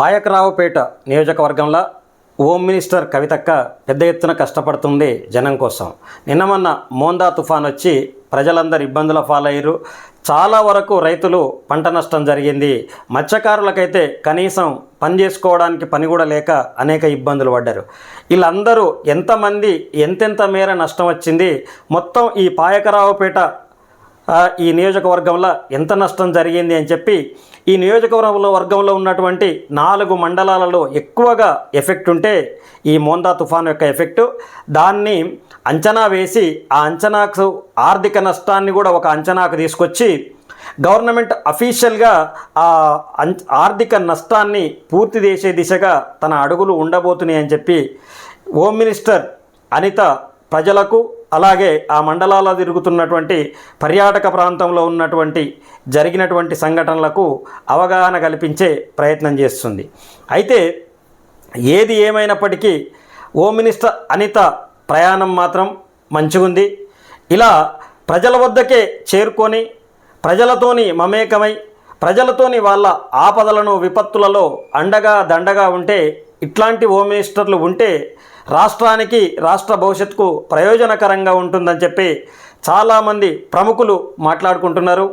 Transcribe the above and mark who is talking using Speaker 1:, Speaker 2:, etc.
Speaker 1: పాయకరావుపేట నియోజకవర్గంలో home minister కవితక్క పెద్ద ఎత్తున కష్టపడుతుంది జనం కోసం. నిన్న మొన్న మోందా తుఫాన్ వచ్చి ప్రజలందరూ ఇబ్బందుల పాలయ్యారు. చాలా వరకు రైతులు పంట నష్టం జరిగింది. మత్స్యకారులకైతే కనీసం పని చేసుకోవడానికి పని కూడా లేక అనేక ఇబ్బందులు పడ్డారు. వీళ్ళందరూ ఎంతమంది ఎంతెంత మేర నష్టం వచ్చింది మొత్తం ఈ పాయకరావుపేట ఈ నియోజకవర్గంలో ఎంత నష్టం జరిగింది అని చెప్పి ఈ నియోజకవర్గంలో వర్గంలో ఉన్నటువంటి నాలుగు మండలాలలో ఎక్కువగా ఎఫెక్ట్ ఉంటే ఈ మోందా తుఫాన్ యొక్క ఎఫెక్టు. దాన్ని అంచనా వేసి ఆ అంచనాకు ఆర్థిక నష్టాన్ని కూడా ఒక అంచనాకు తీసుకొచ్చి గవర్నమెంట్ అఫీషియల్గా ఆ అం ఆర్థిక నష్టాన్ని పూర్తి చేసే దిశగా తన అడుగులు ఉండబోతున్నాయని చెప్పి హోమ్ మినిస్టర్ అనిత ప్రజలకు అలాగే ఆ మండలాల్లో తిరుగుతున్నటువంటి పర్యాటక ప్రాంతంలో ఉన్నటువంటి జరిగినటువంటి సంఘటనలకు అవగాహన కల్పించే ప్రయత్నం చేస్తుంది. అయితే ఏది ఏమైనప్పటికీ హోమ్ మినిస్టర్ అనిత ప్రయాణం మాత్రం మంచిగుంది. ఇలా ప్రజల వద్దకే చేరుకొని ప్రజలతోని మమేకమై ప్రజలతోని వాళ్ళ ఆపదలను విపత్తులలో అండగా దండగా ఉంటే ఇట్లాంటి హోమ్ మినిస్టర్లు ఉంటే రాష్ట్రానికి రాష్ట్ర భవిష్యత్తుకు ప్రయోజనకరంగా ఉంటుందని చెప్పి చాలామంది ప్రముఖులు మాట్లాడుకుంటున్నారు.